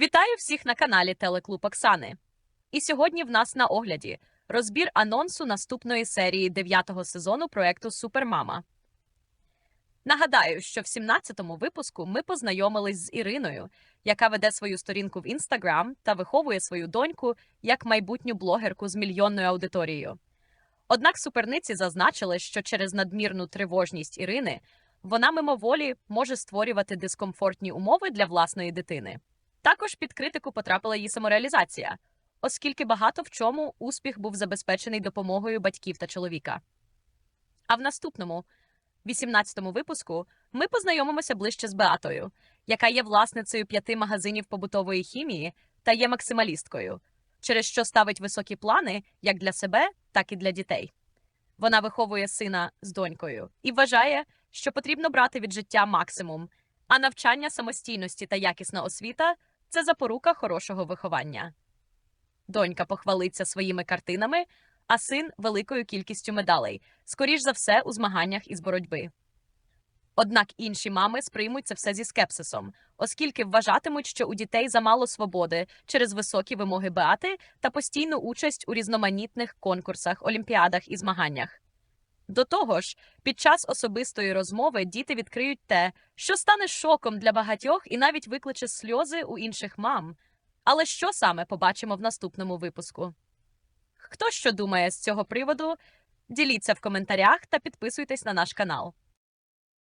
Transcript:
Вітаю всіх на каналі Телеклуб Оксани. І сьогодні в нас на огляді розбір анонсу наступної серії дев'ятого сезону проекту Супермама. Нагадаю, що в 17-му випуску ми познайомились з Іриною, яка веде свою сторінку в Інстаграм та виховує свою доньку як майбутню блогерку з мільйонною аудиторією. Однак суперниці зазначили, що через надмірну тривожність Ірини вона мимоволі може створювати дискомфортні умови для власної дитини. Також під критику потрапила її самореалізація, оскільки багато в чому успіх був забезпечений допомогою батьків та чоловіка. А в наступному, 18-му випуску, ми познайомимося ближче з Беатою, яка є власницею п'яти магазинів побутової хімії та є максималісткою, через що ставить високі плани як для себе, так і для дітей. Вона виховує сина з донькою і вважає, що потрібно брати від життя максимум, а навчання самостійності та якісна освіта це запорука хорошого виховання. Донька похвалиться своїми картинами, а син великою кількістю медалей, скоріш за все, у змаганнях із боротьби. Однак інші мами сприймуть це все зі скепсисом, оскільки вважатимуть, що у дітей замало свободи через високі вимоги Беати та постійну участь у різноманітних конкурсах, олімпіадах і змаганнях. До того ж, під час особистої розмови діти відкриють те, що стане шоком для багатьох і навіть викличе сльози у інших мам. Але що саме побачимо в наступному випуску? Хто що думає з цього приводу? Діліться в коментарях та підписуйтесь на наш канал.